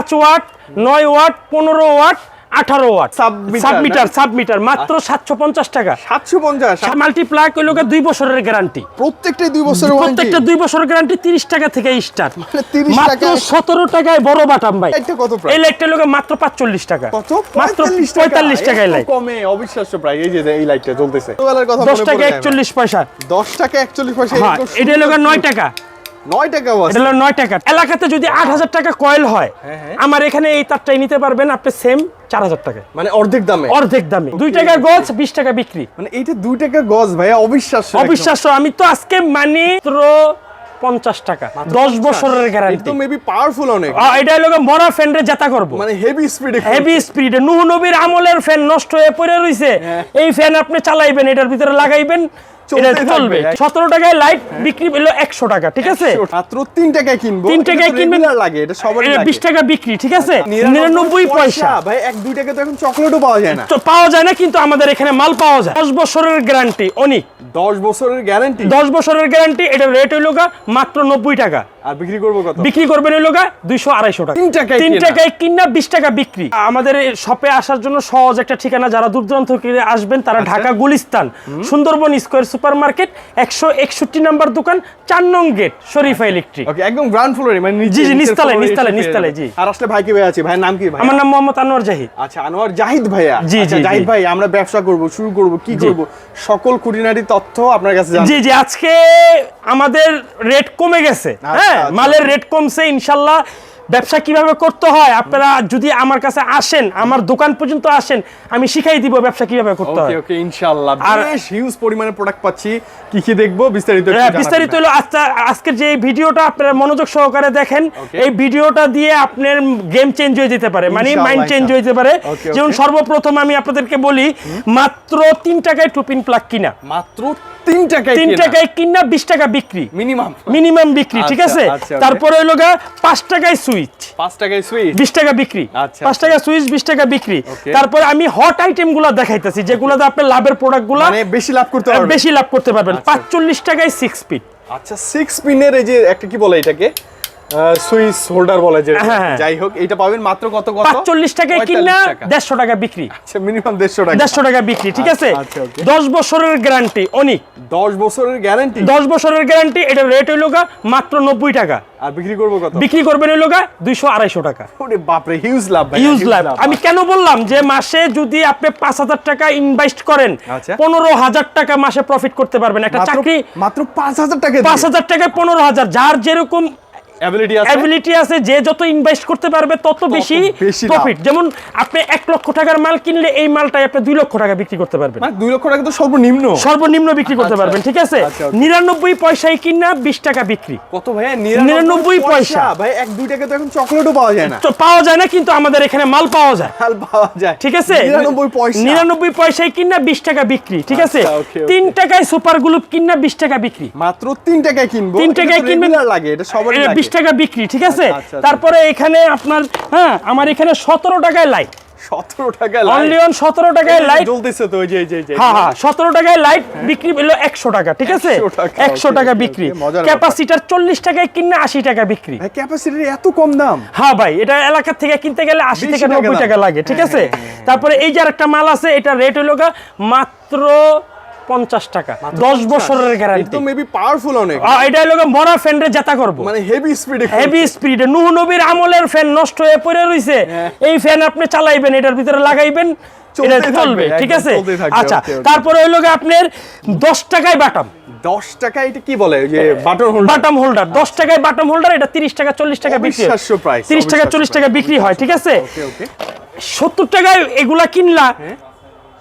পাঁচ ওয়াট নয় ওয়াট পনেরো ওয়াট আঠারো ওয়াট। সাবমিটার সাবমিটার মাত্র সাতশো পঞ্চাশ টাকা। সাতশো পঞ্চাশ মাল্টিপ্লাই করলে দুই বছরের গ্যারান্টি প্রত্যেকটাই দুই বছরের প্রত্যেকটা দুই বছরের গ্যারান্টি তিরিশ টাকা থেকে স্টার্ট মানে 30 মাত্র সতেরো টাকায় বড় বাটাম ভাই। কত? এই লাইটটা লোকে মাত্র পাঁচচল্লিশ টাকা। মাত্র 45 টাকা? পঁয়তাল্লিশ টাকায় লাইট কমে অবিশ্বাস্য প্রায় এই যে এই লাইটটা চলতেছে। দশ টাকা একচল্লিশ পয়সা দশ টাকা একচল্লিশ পয়সা। হ্যাঁ এটা লোকে সুন্দর- নয় টাকা। নয় টাকা বাস এটা হলো নয় টাকা। এলাকাতে যদি আট হাজার টাকা কয়েল হয় হ্যাঁ। আমার এখানে এই তারটাই নিতে পারবেন আপনি সেম চার হাজার টাকা মানে অর্ধেক দামে? অর্ধেক দামে। দুই টাকা গজ বিশ টাকা বিক্রি। মানে এইটা দুই টাকা গজ ভাইয়া অবিশ্বাস্য অবিশ্বাস্য আমি তো আজকে মানি পঞ্চাশ টাকা দশ বছরের গ্যারান্টি একদম মেবি পাওয়ারফুল অনেক। এটা হলো মরা ফ্যানরে জেতা করব। মানে হেভি স্পিডে হেভি স্পিডে নুহ নবীর আমলের ফ্যান নষ্ট হয়ে পড়ে রইছে। হ্যাঁ। এই ফ্যান আপনি চালাইবেন এটার ভিতরে লাগাইবেন। এটা চলবে। টাকায় লাইট বিক্রি হলো একশো টাকা ঠিক আছে? মাত্র টাকায় কিনবো। টাকায় কিনবেন লাগে এটা লাগে। টাকা বিক্রি ঠিক আছে? নিরানব্বই পয়সা। ভাই এক দুই টাকা তো এখন চকলেটও পাওয়া যায় না। তো পাওয়া যায় না কিন্তু আমাদের এখানে মাল পাওয়া যায়। দশ বছরের গ্যারান্টি অনেক দশ বছরের গ্যারান্টি দশ বছরের গ্যারান্টি এটা রেট হইল গা মাত্র নব্বই টাকা। আর বিক্রি করব কত বিক্রি করবেন আড়াইশো টাকা টাকায় কিনা বিশ টাকা বিক্রি আমাদের শপে আসার জন্য সহজ একটা ঠিকানা যারা দূর দূরান্ত থেকে আসবেন তারা আচ্ছা। ঢাকা গুলিস্তান সুন্দরবন স্কোয়ার নাম্বার দোকান নং গেট শরীফা ইলেকট্রিক ওকে একদম গ্রাউন্ড ফ্লোরে মানে জি, জি, পেয়ে নিচতলায়, যাবে। জি। আর আসলে ভাই কি ভাই আছে ভাই নাম কি ভাই আমার নাম মোহাম্মদ আনোয়ার জাহিদ আচ্ছা আনোয়ার জাহিদ ভাইয়া জি, আচ্ছা, জি, জাহিদ। ভাই আমরা ব্যবসা করব শুরু করব কি। করব সকল খুঁটিনাটি তথ্য আপনার কাছে জি জি আজকে আমাদের রেট কমে গেছে। হ্যাঁ আচ্ছা। মালের রেট কমছে ইনশাল্লাহ। ব্যবসা কীভাবে করতে হয় আপনারা যদি আমার কাছে আসেন আমার দোকান পর্যন্ত আসেন আমি শিখাই দিব ব্যবসা কীভাবে করতে হয়। ওকে ইনশাআল্লাহ আর- বেশ হিউজ পরিমাণে প্রোডাক্ট পাচ্ছি। কি কি দেখব? বিস্তারিত হ্যাঁ, বিস্তারিত হলো আজকে আজকের যে ভিডিওটা আপনারা মনোযোগ সহকারে দেখেন। এই ভিডিওটা দিয়ে আপনার গেম চেঞ্জ হয়ে যেতে পারে মানে মাইন্ড চেঞ্জ হয়ে যেতে পারে। যেমন সর্বপ্রথম আমি আপনাদেরকে বলি মাত্র তিন টাকায় টুপিন প্লাগ কিনা। মাত্র তিন টাকায় তিন টাকায় কিনা বিশ টাকা বিক্রি। মিনিমাম। মিনিমাম বিক্রি ঠিক আচ্ছা, আছে? আচ্ছা, তারপরে হইল গা পাঁচ টাকায় সুইচ। পাঁচ টাকায় সুইচ? বিশ টাকা বিক্রি। আচ্ছা, পাঁচ টাকা সুইচ বিশ টাকা বিক্রি। তারপরে আমি হট আইটেমগুলা দেখাইতেছি যেগুলোতে আপনি লাভের প্রোডাক্টগুলা মানে বেশি লাভ করতে পারবেন। বেশি লাভ করতে পারবেন। আচ্ছা। পাঁচচল্লিশ টাকায় সিক্স পিট আচ্ছা সিক্স পিনের এই যে একটা কি বলে এটাকে? সুইচ হোল্ডার বলে যে হ্যাঁ, হ্যাঁ। যাই হোক এটা পাবেন মাত্র কত কত? পাঁচচল্লিশ টাকায় কিনা 45 টাকা। বিক্রি। আচ্ছা মিনিমাম দেড়শো টাকা। দেড়শো টাকা বিক্রি ঠিক আছে? আচ্ছা, আচ্ছা, okay. দশ বছরের গ্যারান্টি অনেক দশ বছরের গ্যারান্টি দশ বছরের গ্যারান্টি এটা রেট হইল গা মাত্র নব্বই টাকা। আর বিক্রি করব কত? বিক্রি করবেন হইল গা দুইশো আড়াইশো টাকা। ওরে বাপরে হিউজ লাভ ভাই ইউজ লাভ। আমি কেন বললাম যে মাসে যদি আপনি পাঁচ হাজার টাকা ইনভেস্ট করেন আচ্ছা। পনেরো হাজার টাকা মাসে প্রফিট করতে পারবেন। একটা চাকরি মাত্র পাঁচ হাজার টাকা পাঁচ হাজার টাকায় পনেরো হাজার। যার যেরকম অ্যাবিলিটি আছে? যে যত ইনভেস্ট করতে পারবে তত বেশি প্রফিট যেমন আপনি লক্ষ টাকার মাল কিনলে এই মালটাই আপনি লক্ষ টাকা বিক্রি করতে পারবেন। মানে লক্ষ টাকা তো সর্বনিম্ন। সর্বনিম্ন বিক্রি করতে আচ্ছা। পারবেন ঠিক আছে? আচ্ছা, okay. নিরানব্বই পয়সায় কিনা বিশ টাকা বিক্রি। কত ভাইয়া? 99 পয়সা। ভাই এক দুই টাকা তো এখন চকলেটও পাওয়া যায় না। তো পাওয়া যায় না কিন্তু আমাদের এখানে মাল পাওয়া যায়। হাল পাওয়া যায়। ঠিক আছে? নিরানব্বই পয়সা। নিরানব্বই পয়সায় কিনা বিশ টাকা বিক্রি ঠিক আছে? আচ্ছা. তিন টাকায় সুপার গ্লুপ কিনা বিশ টাকা বিক্রি। মাত্র তিন টাকায় কিনবো। তিন টাকায় কিনবেন কিনবেন লাগে এটা সবারই এটা লাগে। টাকা বিক্রি ঠিক আছে? আচ্ছা, আচ্ছা, আচ্ছা। তারপরে এখানে আপনার হ্যাঁ আমার এখানে সতেরো টাকায় লাইট সতেরো টাকা অনলি অন সতেরো টাকায় লাইট জ্বলতেছে তো যে যে হ্যাঁ হ্যাঁ সতেরো টাকায় লাইট বিক্রি হলো একশো টাকা ঠিক আছে? একশো টাকা বিক্রি। ক্যাপাসিটার চল্লিশ টাকায় আশি টাকা বিক্রি। ক্যাপাসিটির এত কম দাম। হ্যাঁ ভাই এটা এলাকা থেকে কিনতে গেলে আশি থেকে টাকা নব্বই টাকা লাগে ঠিক আছে? তারপরে এই যে আরেকটা মাল আছে এটা রেট হলো গা মাত্র পঞ্চাশ টাকা। দশ বছরের গ্যারান্টি মেবি পাওয়ারফুল অনেক। এটা হলো মরা ফ্যানরে জেতা করব। মানে হেভি স্পিডে হেভি স্পিডে নুহ নবীর আমলের ফ্যান নষ্ট হয়ে পড়ে রইছে। হ্যাঁ। এই ফ্যান আপনি চালাইবেন এটার ভিতরে লাগাইবেন চলবে ঠিক আছে? আচ্ছা. তারপরে হইল আপনার দশ টাকায় বাটাম দশ টাকা এটা কি বলে? যে বাটন হোল্ডার বাটাম হোল্ডার দশ টাকায় বাটাম হোল্ডার এটা তিরিশ টাকা চল্লিশ টাকা বিক্রি তিরিশ টাকা চল্লিশ টাকা বিক্রি হয় ঠিক আছে? সত্তর টাকায় এগুলা কিনলা হ্যাঁ।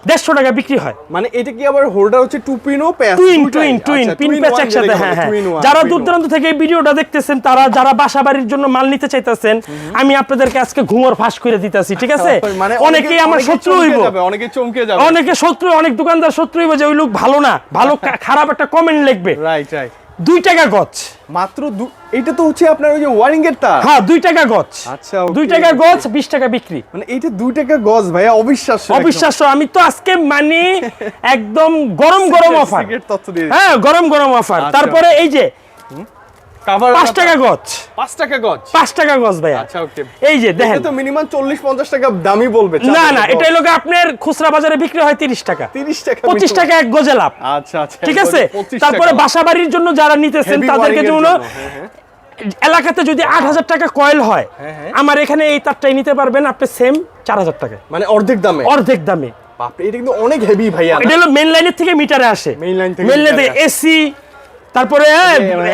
দেড়শো টাকা বিক্রি হয়। মানে এটা কি আবার হোল্ডার হচ্ছে টু পিন ও patch twin twin twin pin patch একসাথে হ্যাঁ হ্যাঁ। যারা দূর দূরান্ত থেকে এই ভিডিওটা দেখতেছেন তারা যারা বাসা বাড়ির জন্য মাল নিতে চাইতেছেন আমি আপনাদেরকে আজকে ঘুমোর ফাঁস করে দিতেছি ঠিক আছে? মানে অনেকেই আমার শত্রু হইব। অনেকে চমকে যাবে। অনেকে শত্রু অনেক দোকানদার শত্রু হইব যে ওই লোক ভালো না ভালো খারাপ একটা কমেন্ট লিখবে। রাইট রাইট দুই টাকা গছ। মাত্র এটা তো হচ্ছে আপনার ওই যে ওয়ারিং এর তার। হ্যাঁ দুই টাকা গছ। আচ্ছা, দুই টাকা গছ বিশ টাকা বিক্রি। মানে এইটা দুই টাকা গছ ভাইয়া অবিশ্বাস্য অবিশ্বাস্য আমি তো আজকে মানে একদম গরম গরম অফার হ্যাঁ গরম গরম অফার আচ্ছা। তারপরে এই যে Cover পাঁচ টাকা গজ। পাঁচ টাকা গজ? পাঁচ টাকা গজ ভাইয়া। আচ্ছা ওকে এই যে দেখেন। তো মিনিমাম চল্লিশ পঞ্চাশ টাকা দামই বলবে না না এটা লোক আপনার খুচরা বাজারে বিক্রি হয় তিরিশ টাকা। তিরিশ টাকা পঁচিশ minimum। টাকা এক গজে লাভ। আচ্ছা আচ্ছা ঠিক আছে? তারপরে। বাসা বাড়ির জন্য যারা নিতেছেন তাদেরকে জন্য হ্যাঁ, হ্যাঁ। এলাকাতে যদি আট হাজার টাকা কয়েল হয় হ্যাঁ। আমার এখানে এই তারটাই নিতে পারবেন আপনি সেম চার হাজার টাকা। মানে অর্ধেক দামে? অর্ধেক দামে। বাপরে এটা কিন্তু অনেক হেভি ভাইয়া। এটা হলো মেন লাইনের থেকে মিটারে আসে। Main line থেকে মেন লাইন থেকে এসি তারপরে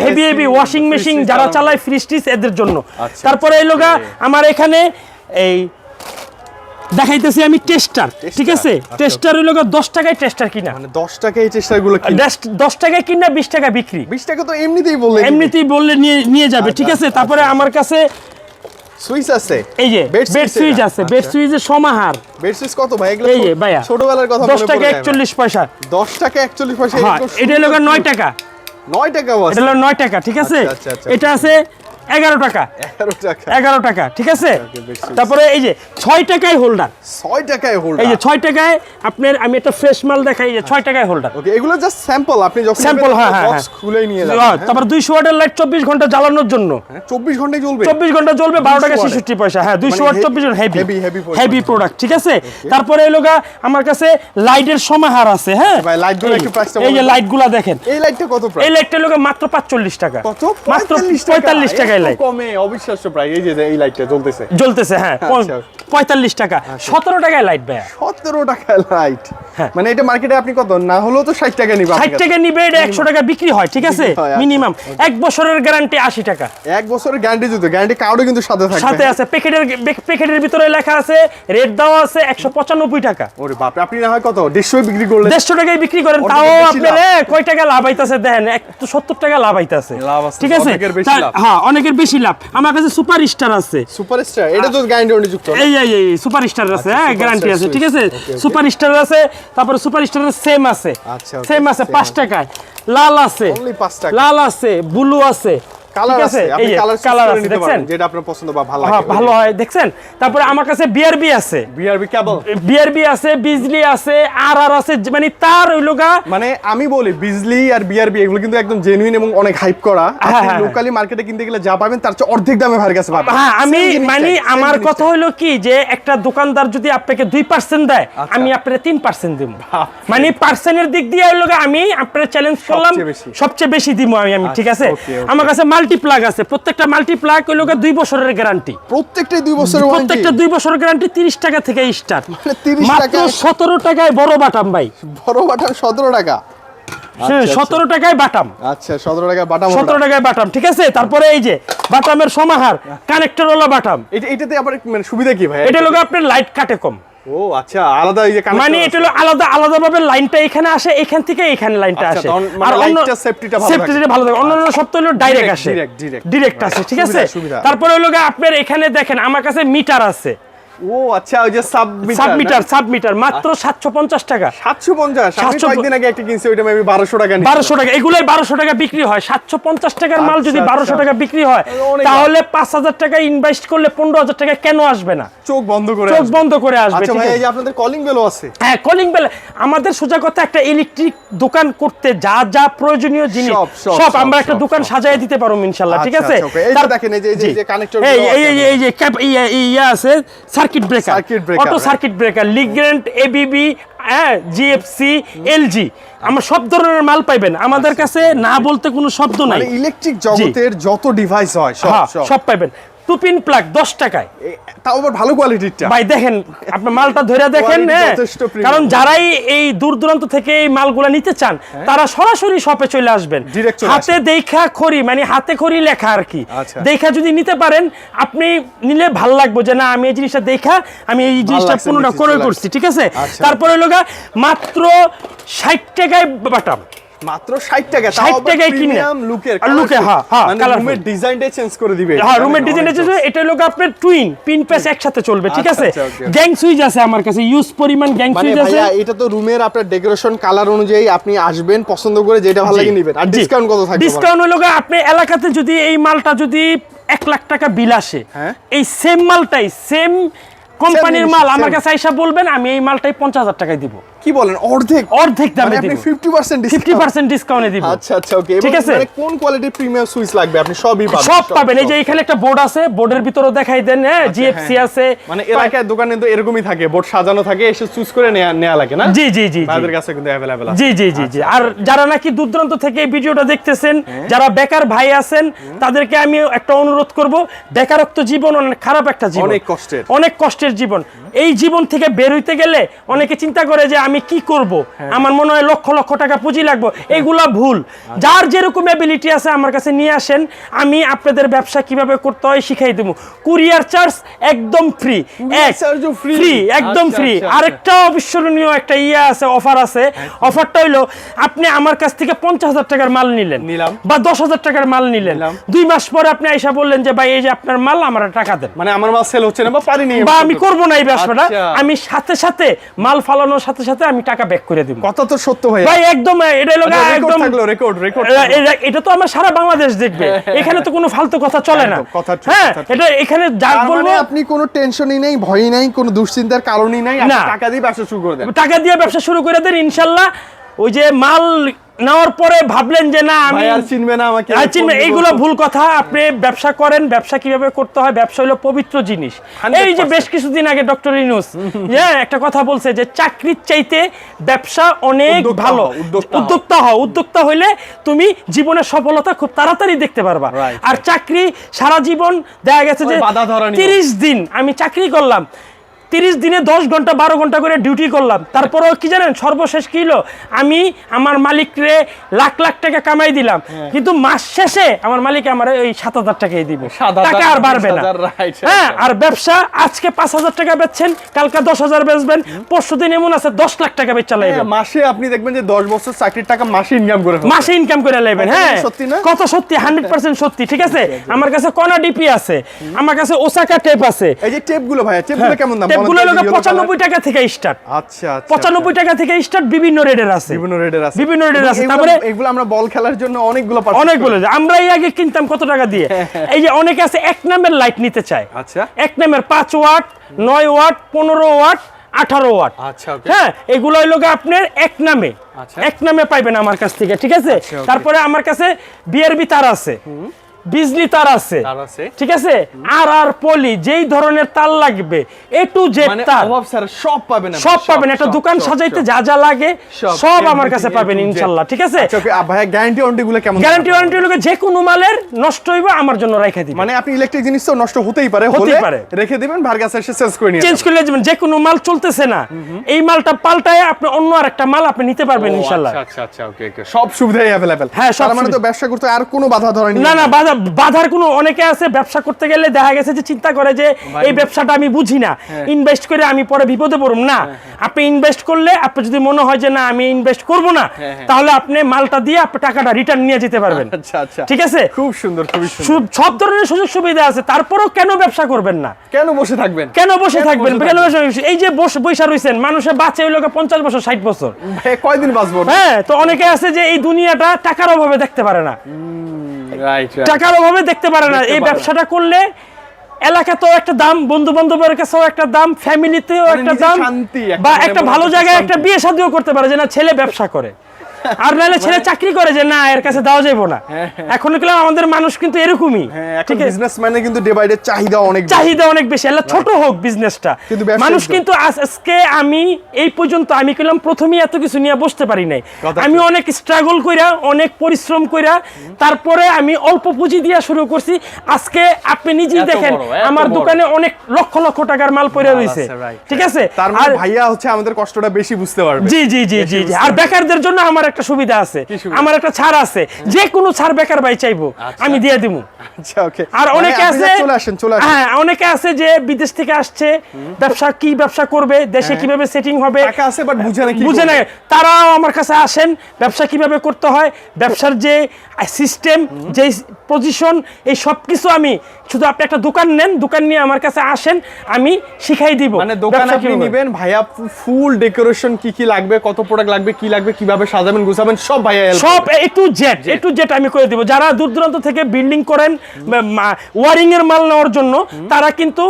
হেভি হেভি ওয়াশিং মেশিন যারা চালায় ফ্রিজ এদের জন্য। আচ্ছা। তারপরে এই লোকা আমার এখানে এই দেখাইতেছি আমি টেস্টার ঠিক আছে? আচ্ছা, আচ্ছা। টেস্টার হইল দশ টাকায় টেস্টার কিনা। মানে দশ টাকায় টেস্টারগুলো দশ টাকায় কিনা বিশ টাকা বিক্রি। বিশ টাকা তো এমনিতেই বললে এমনিতেই বললে নিয়ে নিয়ে যাবে ঠিক আছে? তারপরে আমার কাছে সুইচ আছে। এই যে বেড সুইচ আছে বেড সুইচের সমাহার। বেড সুইচ কত ভাই? এগুলো এই যে ভাইয়া ছোটবেলার কথা 10 টাকা 41 পয়সা। 10 টাকা 41 পয়সা হ্যাঁ, এটা হলো নয় টাকা। নয় টাকা আছে এটা হলো 9 টাকা ঠিক আছে? আচ্ছা, আচ্ছা, আচ্ছা। এটা আছে এগারো টাকা। এগারো টাকা। ঠিক আছে? তারপরে এই যে ছয় টাকায় হোল্ডার ছয় টাকায় হোল্ড এই যে ছয় টাকায় আপনার আমি একটা ফ্রেশ মাল দেখাই যে ছয় টাকায় হোল্ডার ওকে এগুলো জাস্ট স্যাম্পল আপনি যখন Sample, হ্যাঁ, হ্যাঁ, হ্যাঁ। খুলেই নিয়ে যাবেন হ্যাঁ? তারপর দুইশো ওয়াটের লাইট চব্বিশ ঘণ্টা জ্বালানোর জন্য। চব্বিশ ঘন্টায় চলবে? চব্বিশ ঘণ্টা চলবে বারো টাকা 200 watt ছেষট্টি পয়সা হ্যাঁ দুইশো মানে ওয়াট he- চব্বিশ হেভি heavy হেভি প্রোডাক্ট ঠিক আছে? তারপরে গা আমার কাছে লাইটের সমাহার আছে হ্যাঁ? ভাই, light গুলো একটু price টা এই যে বলুন। তো। লাইটগুলা দেখেন। এই লাইটটা কত প্রাইস এই লাইটটা লোক মাত্র পাঁচচল্লিশ টাকা। কত? মাত্র 45 টাকা? পঁয়তাল্লিশ টাকায় এত লাইট কমে অবিশ্বাস্য প্রায় এই যে এই লাইটটা জ্বলতেছে। জ্বলতেছে হ্যাঁ। আচ্ছা। পঁয়তাল্লিশ টাকা। সতেরো টাকায় লাইট ভাইয়া। সতেরো টাকা লাইট হ্যাঁ। মানে এটা মার্কেটে আপনি কত? না হলেও তো ষাট টাকা নিবে ষাট টাকা নিবে এটা একশো টাকা বিক্রি হয় ঠিক আছে? হয়, আচ্ছা। মিনিমাম এক বছরের গ্যারান্টি আশি টাকা। এক বছরের গ্যারান্টি যদি গ্যারান্টি কার্ডও কিন্তু সাথে থাকবে। সাথে আছে। প্যাকেটের প্যাকেটের ভিতরে লেখা আছে রেট দেওয়া আছে একশো পঁচানব্বই টাকা। ওরে বাপরে আপনি না হয় কত? দেড়শো বিক্রি করলেন। দেড়শো টাকায় বিক্রি করেন। তাও বেশি আপনার কয় টাকা লাভ আইতাছে দেখেন? একশো সত্তর টাকা লাভ আইতাছে ঠিক আছে। হ্যাঁ অনেকের বেশি লাভ। আমার কাছে সুপার স্টার আছে। সুপার স্টার এটা তো গ্যারান্টি যুক্ত। এই এই সুপার স্টার আছে হ্যাঁ গ্যারান্টি আছে ঠিক আছে. সুপার স্টার আছে তারপরে সুপার স্টারের সেম আছে। আচ্ছা, সেম আছে পাঁচ টাকায়। লাল আছে। লাল আছে ব্লু আছে। কালার আছে আপনি কালার কালার কালার আছে দেখছেন? যেটা আপনার পছন্দ বা ভালো হ্যাঁ লাগে। ভালো হয় দেখছেন? তারপরে আমার কাছে বিআরবি আছে। বিআরবি কেবল? বিআরবি আছে বিজলি আছে আর আর আছে মানে তার ওই লোকা মানে আমি বলি বিজলি আর বিআরবি এগুলো কিন্তু একদম জেনুইন এবং অনেক হাইপ করা। হ্যাঁ, হ্যাঁ, লোকালি মার্কেটে কিনতে গেলে যা পাবেন তার চেয়ে অর্ধেক দামে ভাইয়ের কাছে পাবেন। হ্যাঁ আমি মানে আমার কথা হলো কি যে একটা দোকানদার যদি আপনাকে দুই পার্সেন্ট দেয় আমি আপনাকে তিন পার্সেন্ট দিব। মানে পার্সেন্টের দিক দিয়ে গিয়ে আমি আপনার চ্যালেঞ্জ করলাম সবচেয়ে বেশি। দিব আমি আমি ঠিক আছে? আমার কাছে okay. আমার কাছে মাল্টিপ্লাগ আছে। প্রত্যেকটা মাল্টিপ্লাগ হলো গিয়ে দুই বছরের গ্যারান্টি প্রত্যেকটাই দুই বছরের প্রত্যেকটা দুই বছরের গ্যারান্টি তিরিশ টাকা থেকে স্টার্ট 30 মাত্র সতেরো টাকায় বড় বাটাম ভাই। বড় বাটাম সতেরো টাকা। সতেরো টাকায় বাটাম। আচ্ছা সতেরো বাটাম সতেরো টাকায় বাটাম ঠিক আছে? তারপরে এই যে বাটামের সমাহার কানেক্টর ওলা বাটাম। এটা এটাতে আবার মানে সুবিধা কি ভাই? এটা লোক আপনার লাইট কাটে কম। ও আচ্ছা আলাদা এই যে মানে এটা। হলো আলাদা আলাদা ভাবে লাইনটা এখানে আসে এখান থেকে এখানে লাইনটা আচ্ছা, আসে। আর মানে সেফটিটা ভালো সেফটিটা ভালো থাকে। অন্যান্য সব তো হলো ডাইরেক্ট আসে। ডাইরেক্ট ডাইরেক্ট ডিরেক্ট আসে ঠিক আছে। তারপরে হলো গিয়ে আপনার এখানে দেখেন আমার কাছে মিটার আছে। ও আচ্ছা ওই যে sub sub meter sub meter মাত্র সাতশো পঞ্চাশ টাকা। সাতশো পঞ্চাশ? আমি কয়েকদিন আগে একটা কিনছি ওইটা মেবি বারোশো টাকা নিচ্ছে। বারোশো টাকা এগুলোই বারোশো টাকা বিক্রি হয়। সাতশো পঞ্চাশ টাকার মাল যদি আচ্ছা, বারোশো আচ্ছা। টাকা বিক্রি হয় তাহলে পাঁচ হাজার টাকা ইনভেস্ট করলে পনেরো হাজার টাকা কেন আসবে না? চোখ বন্ধ করে চোখ বন্ধ করে আসবে আচ্ছা ভাই এই যে আপনাদের কলিং বেলও আছে। হ্যাঁ কলিং বেল আমাদের সোজা কথা একটা ইলেকট্রিক দোকান করতে যা যা প্রয়োজনীয় জিনিস সব, আমরা একটা দোকান সাজায় দিতে পারব ইনশাল্লাহ ঠিক আচ্ছা, আছে? আচ্ছা, এই দেখেন, এই যে- এই যে- জি। এই এই এই যে ক্যাপ ইয়া আছে circuit breaker circuit breaker auto. Circuit breaker Legrand ABB GFC LG আমরা সব ধরনের মাল পাইবেন। আমাদের কাছে না বলতে কোনো শব্দ নাই। মানে ইলেকট্রিক জগতের যত ডিভাইস হয় হ্যাঁ, সব। সব পাইবেন। টু পিন প্লাগ দশ টাকায়। তাও আবার ভালো কোয়ালিটিরটা। ভাই দেখেন আপনি মালটা ধরে দেখেন হ্যাঁ। কারণ যারাই এই দূর দূরান্ত থেকে এই মালগুলা নিতে চান তারা সরাসরি শপে চলে আসবেন। হ্যাঁ। হাতে দেখা খড়ি মানে হাতে খড়ি লেখা আর কি। আচ্ছা। দেখা যদি নিতে পারেন আপনি নিলে ভালো লাগবে যে না আমি এই জিনিসটা দেখা আমি এই জিনিসটা পুনরায় ক্রয় করছি ঠিক আছে? আচ্ছা। তারপরে লোকা মাত্র ষাট টাকায় বাটাম। মাত্র 60 টাকা 60 টাকায় কিনে। লুকের লুকে, হ্যাঁ, হ্যাঁ, মানে রুমের ডিজাইনটাই চেঞ্জ করে দিবে হ্যাঁ রুমের মানে ডিজাইন অনেক এটা হলো আপনার টুইন পিন একসাথে চলবে ঠিক আচ্ছা, আছে? আচ্ছা. গ্যাং সুইচ আছে আমার কাছে ইউজ পরিমাণ গ্যাং মানে সুইচ আছে। ভাইয়া এটা তো রুমের আপনার ডেকোরেশন কালার অনুযায়ী আপনি আসবেন পছন্দ করে যেটা ভালো লাগে নেবেন। আর ডিসকাউন্ট কত থাকবে ডিসকাউন্ট হলো আপনি এলাকাতে যদি এই মালটা যদি এক লাখ টাকা বিল আসে হ্যাঁ। এই সেম মালটাই সেম কোম্পানির মাল আমার কাছে আইসা বলবেন আমি এই মালটাই পঞ্চাশ হাজার টাকায় দিব। কি বলেন? অর্ধেক। অর্ধেক মানে দামে আপনি 50% ফিফটি ডিসকাউন্ট দিব। আচ্ছা আচ্ছা ওকে ঠিক আছে। মানে কোন কোয়ালিটির প্রিমিয়াম সুইচ লাগবে? আপনি সবই পাবেন সব পাবেন। এই যে এখানে একটা বোর্ড আছে বোর্ডের ভিতরে দেখাই দেন হ্যাঁ জিএফসি হ্যাঁ, আছে। মানে এলাকায় দোকানে তো এরকমই থাকে বোর্ড সাজানো থাকে এসে চুজ করে লাগে না? জি জি জি ভাইদের কাছে কিন্তু অ্যাভেলেবেল আছে। জি জি জি জি। আর যারা নাকি দূর দূরান্ত থেকে এই ভিডিওটা দেখতেছেন হ্যাঁ। যারা বেকার ভাই আছেন তাদেরকে আমি একটা অনুরোধ করব বেকারত্ব জীবন অনেক খারাপ একটা জীবন। অনেক কষ্টের। অনেক কষ্টের জীবন। এই জীবন থেকে বের হইতে গেলে অনেকে চিন্তা করে যে আমি কি করব? হ্যাঁ। আমার মনে হয় লক্ষ লক্ষ টাকা পুঁজি লাগবে। এইগুলা ভুল। আচ্ছা। যার যেরকম অ্যাবিলিটি আছে আমার কাছে নিয়ে আসেন আমি আপনাদের ব্যবসা কীভাবে করতে হয় শিখাই দেবো। কুরিয়ার চার্জ একদম ফ্রি? ফ্রি একদম আচ্ছা, ফ্রি আচ্ছা, আরেকটা অবিস্মরণীয় একটা ইয়ে আছে অফার আছে। অফারটা হইল আপনি আমার কাছ থেকে পঞ্চাশ হাজার টাকার মাল নিলেন। বা দশ হাজার টাকার মাল নিলেন। দুই মাস পরে আপনি আইসা বললেন যে ভাই এই যে আপনার মাল আমার টাকা দেন। মানে আমার মাল সেল হচ্ছে না বা পারি নি বা আমি করব না এই ব্যবসাটা। আচ্ছা। আমি সাথে সাথে মাল ফালানোর সাথে সাথে আমি টাকা ব্যাক করে দিব। কথা তো সত্য ভাই ভাই একদম এটা হলো আচ্ছা, একদম রেকর্ড রেকর্ড এটা তো আমার সারা বাংলাদেশ দেখবে। এখানে তো কোনো ফালতু কথা চলে না। কথা হ্যাঁ এটা এখানে যা বলব মানে আপনি কোনো টেনশনই নাই ভয়ই নাই কোনো দুশ্চিন্তার কারণই নাই। টাকা দিয়ে ব্যবসা শুরু করে দেন। টাকা দিয়ে ব্যবসা শুরু করে দেন ইনশাল্লাহ। ওই যে মাল নেওয়ার পরে ভাবলেন যে না আমি আর চিনবে না আমাকে আর চিনবে, এইগুলো ভুল কথা আপনি ব্যবসা করেন ব্যবসা কীভাবে করতে হয় ব্যবসা হলো পবিত্র জিনিস। এই যে বেশ কিছুদিন আগে ডক্টর ইনুস হ্যাঁ একটা কথা বলছে যে চাকরির চাইতে ব্যবসা অনেক ভালো। উদ্যোক্তা হও। উদ্যোক্তা হইলে তুমি জীবনের সফলতা খুব তাড়াতাড়ি দেখতে পারবা। আর চাকরি সারা জীবন দেখা গেছে যে। তিরিশ দিন আমি চাকরি করলাম। তিরিশ দিনে দশ ঘণ্টা বারো ঘণ্টা করে ডিউটি করলাম। তারপরেও কি জানেন সর্বশেষ কি হলো? আমি আমার মালিকরে লাখ লাখ টাকা কামাই দিলাম। হ্যাঁ। কিন্তু মাস শেষে আমার মালিক আমার ওই সাত হাজার টাকাই দিব। টাকা আর বাড়বে না। হ্যাঁ আর ব্যবসা আজকে পাঁচ হাজার টাকা বেচছেন কালকে দশ হাজার বেচবেন পরশু দিন এমন আছে দশ লাখ টাকা বেচা লাগবে হ্যাঁ, মাসে আপনি দেখবেন যে দশ বছর চাকরির টাকা মাসে ইনকাম করে মাসে ইনকাম করে কথা হ্যাঁ। সত্যি না? কত সত্যি হান্ড্রেড পার্সেন্ট সত্যি ঠিক আছে? আমার কাছে কনা ডিপি আছে আমার কাছে ওসাকা টেপ আছে। এই যে টেপগুলো ভাইয়া টেপ কেমন দাম? টেপগুলো বলেন তো, হলো এই যে yellow পঁচানব্বই টাকা থেকে স্টার্ট আচ্ছা আচ্ছা পঁচানব্বই টাকা থেকে স্টার্ট বিভিন্ন রেটের আছে। বিভিন্ন রেডের আছে। বিভিন্ন রেটের আছে। তারপরে এগুলো আমরা বল খেলার জন্য অনেকগুলো অনেকগুলো। আমরা এই আগে কিনতাম কত টাকা দিয়ে? এই যে অনেকে আছে এক নামের লাইট নিতে চায়। আচ্ছা। এক নামের পাঁচ ওয়াট নয় ওয়াট পনেরো ওয়াট আঠারো ওয়াট আচ্ছা, হ্যাঁ এগুলো হইল আপনার এক নামে। আচ্ছা। এক নামে পাইবেন আমার কাছ থেকে ঠিক আছে? আচ্ছা, তারপরে আমার কাছে বিআরবি তার আছে। বিজলি তার আছে তার আছে। ঠিক আছে আর আর পলি যেই ধরনের তার লাগবে এ টু জেড মানে তার অভাব স্যার সব পাবেন আপনি, সব পাবেন একটা সব, দোকান সব, সাজাইতে সব। যা যা লাগে সব, সব আমার everything কাছে A পাবেন to Z। ইনশাল্লাহ ঠিক আছে আচ্ছা okay, আ- ভাইয়া গ্যারান্টি ওয়ারেন্টি গুলো কেমন গ্যারান্টি ওয়ারেন্টি হলো যে কোনো মালের নষ্ট হইবে আমার জন্য রেখে দিবেন মানে আপনি ইলেকট্রিক জিনিস তো নষ্ট হতেই পারে হতেই হলে পারে। রেখে দিবেন ভার কাছে এসে চেঞ্জ করে নিয়ে চেঞ্জ করে যাবেন যে কোনো মাল চলতেছে না এই মালটা পাল্টায় আপনি অন্য আরেকটা মাল আপনি নিতে পারবেন যাবেন। ও, ইনশাল্লাহ আচ্ছা আচ্ছা আচ্ছা ওকে ওকে সব সুবিধাই अवेलेबल হ্যাঁ, সব তার মানে তো সুবিধা। ব্যবসা করতে আর কোনো বাধা ধরেনি না না বাধা বাধার কোনো অনেকে আছে ব্যবসা করতে গেলে দেখা গেছে যে চিন্তা করে যে এই ব্যবসাটা আমি বুঝি না। হ্যাঁ। ইনভেস্ট করে আমি পরে বিপদে পড়ব না আপনি ইনভেস্ট করলে আপনি যদি মনে হয় যে না আমি ইনভেস্ট করব না হ্যাঁ, হ্যাঁ। তাহলে আপনি মালটা দিয়ে আপনি টাকাটা রিটার্ন নিয়ে যেতে পারবেন। আচ্ছা আচ্ছা। ঠিক আছে? খুব সুন্দর খুবই সুন্দর। সব ধরনের সুযোগ সুবিধা আছে তারপরেও কেন ব্যবসা করবেন না? কেন বসে থাকবেন? কেন বসে থাকবেন? কেন বসে এই যে বসে বৈশা রয়েছেন মানুষের বাচ্চা হইল পঞ্চাশ বছর ষাট বছর। ভাই কয়দিন বাঁচবো? হ্যাঁ তো অনেকে আছে যে এই দুনিয়াটা টাকার অভাবে দেখতে পারে না। টাকার অভাবে দেখতে পারে না। এই ব্যবসাটা করলে এলাকাতেও একটা দাম বন্ধু বান্ধবের কাছেও একটা দাম ফ্যামিলিতেও মানে একটা দাম বা মানে একটা ভালো জায়গায় একটা বিয়ে শাদিও করতে পারে যে না ছেলে ব্যবসা করে। আর নাহলে ছেলে চাকরি করে যে না এর কাছে দেওয়া যাইবো না। এখন দেখলাম আমাদের মানুষ কিন্তু এরকমই। হ্যাঁ ঠিক আছে? বিজনেস মানে কিন্তু ডে বাই ডে চাহিদা অনেক চাহিদা অনেক বেশি। এলা ছোট হোক বিজনেসটা মানুষ কিন্তু- আজকে আমি এই পর্যন্ত আমি কইলাম প্রথমেই এত কিছু নিয়ে বসতে পারি নাই। আমি অনেক স্ট্রাগল কইরা অনেক পরিশ্রম কইরা তারপরে আমি অল্প পুঁজি দিয়া শুরু করছি। আজকে আপনি নিজেই দেখেন আমার দোকানে অনেক লক্ষ লক্ষ টাকার মাল পড়ে রয়েছে ঠিক আছে? তার আর মানে ভাইয়া হচ্ছে আমাদের কষ্টটা বেশি বুঝতে পারবে। জি জি জি জি আর বেকারদের জন্য আমার একটা সুবিধা আছে আমার একটা ছাড় আছে যে কোনো ছাড় বেকার ভাই চাইব আচ্ছা। আমি দিয়ে দিব আচ্ছা ওকে আর অনেকে আছে চলে আসেন চলে আসেন। হ্যাঁ অনেকে আছে যে বিদেশ থেকে আসছে ব্যবসা কি ব্যবসা করবে দেশে কীভাবে সেটিং হবে? হ্যাঁ। টাকা আছে বাট বুঝে না বুঝে না। তারাও আমার কাছে আসেন ব্যবসা কীভাবে করতে হয় ব্যবসার যে সিস্টেম যে পজিশন এই সব কিছু আমি শুধু আপনি একটা দোকান নেন দোকান নিয়ে আমার কাছে আসেন আমি শিখাই দিব। মানে দোকান আপনি কীভাবে। নিবেন ভাইয়া ফুল ডেকোরেশন কি কি লাগবে কত প্রোডাক্ট লাগবে কি লাগবে কীভাবে সাজাবেন গুছাবেন সব ভাইয়া সব। A to Z A to Z আমি করে দিব। যারা দূর দূরান্ত থেকে বিল্ডিং করেন ওয়ারিং এর মাল নেওয়ার জন্য তারা কিন্তু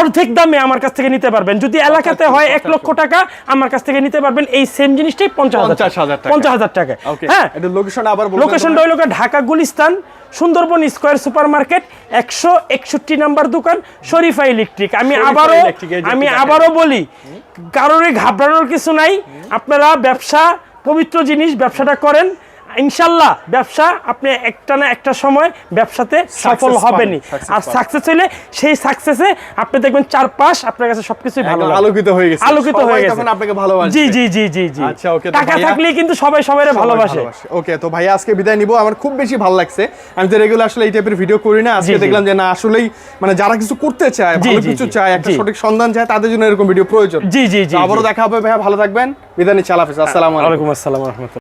অর্ধেক দামে আমার কাছ থেকে নিতে পারবেন। যদি এলাকাতে হয় এক লক্ষ টাকা আমার কাছ থেকে নিতে পারবেন এই সেম জিনিসটাই পঞ্চাশ হাজার টাকা। পঞ্চাশ হাজার টাকা। হ্যাঁ। লোকেশন আবার লোকেশনটা হলো Dhaka Gulistan Sundarban square super market একশো একষট্টি নাম্বার দোকান শরীফা ইলেকট্রিক। আমি আবারও আমি আবারও বলি কারোরই ঘাবড়ানোর কিছু নাই। আপনারা ব্যবসা পবিত্র জিনিস ব্যবসাটা করেন। ইনশাল্লাহ ব্যবসা আপনি একটা না একটা সময় ব্যবসাতে সফল success আর সাকসেস হলে সেই সাকসেসে আপনি দেখবেন চারপাশ আপনার কাছে সবকিছুই ভালো আলোকিত হয়ে গেছে। আলোকিত হয়ে গেছে। তখন আপনাকে ভালোবাসবে। জি জি জি জি জি। আচ্ছা, তো টাকা থাকলে কিন্তু সবাই সবাই ভালোবাসে। ওকে তো ভাইয়া আজকে বিদায় নিব। আমার খুব বেশি ভালো লাগছে। আমি তো রেগুলার আসলে এই টাইপের ভিডিও করি না। আজকে। দেখলাম যে না আসলেই মানে যারা কিছু করতে চায় ভালো কিছু চায় একটা সঠিক সন্ধান চায় তাদের জন্য এরকম ভিডিও প্রয়োজন। জি জি জি তো আবারও দেখা হবে। ভাইয়া ভালো থাকবেন। বিদায় নিচ্ছি। আল্লাহ হাফেজ। আসসালামু আলাইকুম। আসসালাম রহমতুল্লাহ।